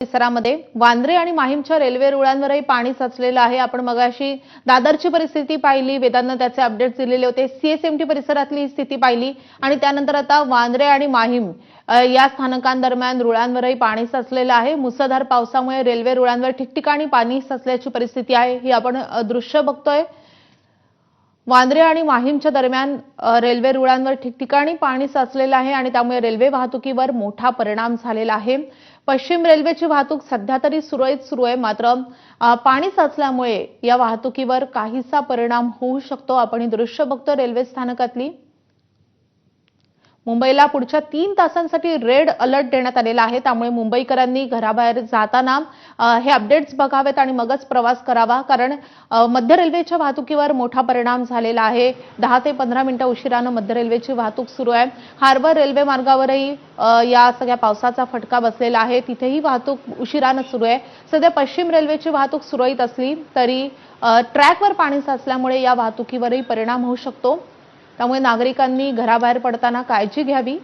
परिसरामध्ये वांद्रे आणि माहीमच्या रेल्वे रुळांवरही पाणी साचलेलं आहे. आपण मगाशी दादरची परिस्थिती पाहिली वेदांना त्याचे अपडेट्स दिलेले होते. सीएसएमटी परिसरातली स्थिती पाहिली आणि त्यानंतर आता वांद्रे आणि माहीम या स्थानकांदरम्यान रुळांवरही पाणी साचलेलं आहे. मुसळधार पावसामुळे रेल्वे रुळांवर ठिकठिकाणी पाणी साचल्याची परिस्थिती आहे. ही आपण दृश्य बघतोय. वांद्रे आणि माहीमच्या दरम्यान रेल्वे रुळांवर ठिकठिकाणी पाणी साचलेलं आहे आणि त्यामुळे रेल्वे वाहतुकीवर मोठा परिणाम झालेला आहे. पश्चिम रेल्वेची वाहतूक सध्या तरी सुरळीत सुरू आहे मात्र पाणी साचल्यामुळे या वाहतुकीवर काहीसा परिणाम होऊ शकतो. आपण ही दृश्य बघतो रेल्वे स्थानकातली. मुंबईला पुढच्या तीन तासांसाठी रेड अलर्ट देण्यात आलेला आहे. त्यामुळे मुंबईकरांनी घराबाहेर जाताना हे अपडेट्स बघावेत आणि मगच प्रवास करावा. कारण मध्य रेल्वेच्या वाहतुकीवर मोठा परिणाम झालेला आहे. दहा ते पंधरा मिनिटं उशिरानं मध्य रेल्वेची वाहतूक सुरू आहे. हार्बर रेल्वे मार्गावरही या सगळ्या पावसाचा फटका बसलेला आहे. तिथेही वाहतूक उशिरानं सुरू आहे. सध्या पश्चिम रेल्वेची वाहतूक सुरळीत असली तरी ट्रॅकवर पाणी साचल्यामुळे या वाहतुकीवरही परिणाम होऊ शकतो. त्यामुळे नागरिकांनी घराबाहेर पडताना काळजी घ्यावी.